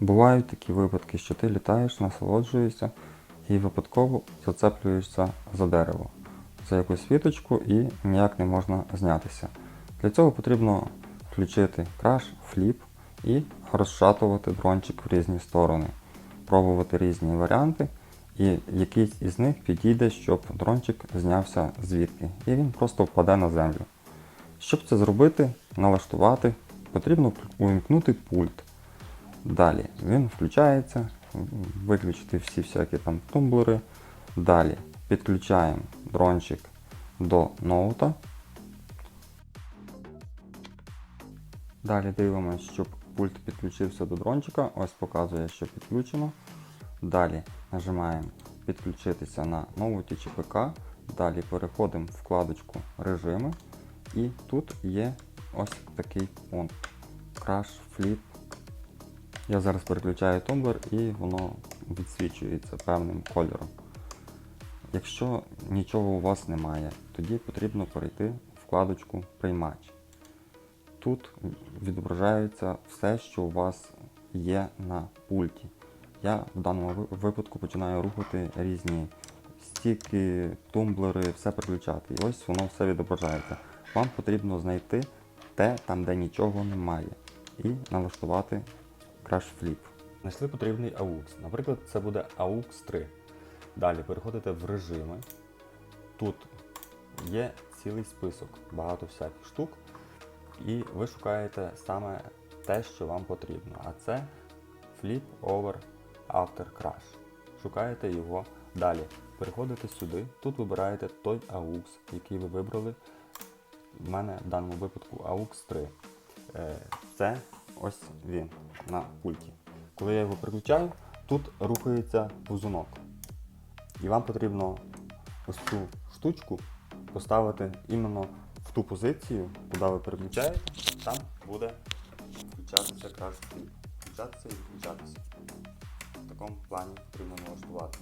Бувають такі випадки, що ти літаєш, насолоджуєшся і випадково зацеплюєшся за дерево, за якусь віточку і ніяк не можна знятися. Для цього потрібно включити краш, фліп і розшатувати дрончик в різні сторони, пробувати різні варіанти, і якийсь із них підійде, щоб дрончик знявся звідки, і він просто впаде на землю. Щоб це зробити, налаштувати, потрібно увімкнути пульт. Далі він включається, виключити всі всякі там тумблери. Далі підключаємо дрончик до ноута. Далі дивимося, щоб пульт підключився до дрончика. Ось показує, що підключено. Далі нажимаємо підключитися на ноуті чи ПК. Далі переходимо в вкладочку режими. І тут є ось такий пункт. Crash Flip. Я зараз переключаю тумблер і воно відсвічується певним кольором. Якщо нічого у вас немає, тоді потрібно перейти в вкладочку Приймач. Тут відображається все, що у вас є на пульті. Я в даному випадку починаю рухати різні стіки, тумблери, все переключати. І ось воно все відображається. Вам потрібно знайти те, там, де нічого немає, і налаштувати Crash Flip. Знайшли потрібний AUX. Наприклад, це буде AUX 3. Далі переходите в режими. Тут є цілий список, багато всяких штук. І ви шукаєте саме те, що вам потрібно. А це Flip Over After Crash. Шукаєте його далі. Переходите сюди, тут вибираєте той AUX, який ви вибрали. У мене в даному випадку AUX 3. Е, Це ось він на пульті. Коли я його переключаю, тут рухається бузунок. І вам потрібно ось цю штучку поставити іменно в ту позицію, куди ви переключаєте, там буде включатися краще. Включатися і включатися. В такому плані потрібно налаштувати.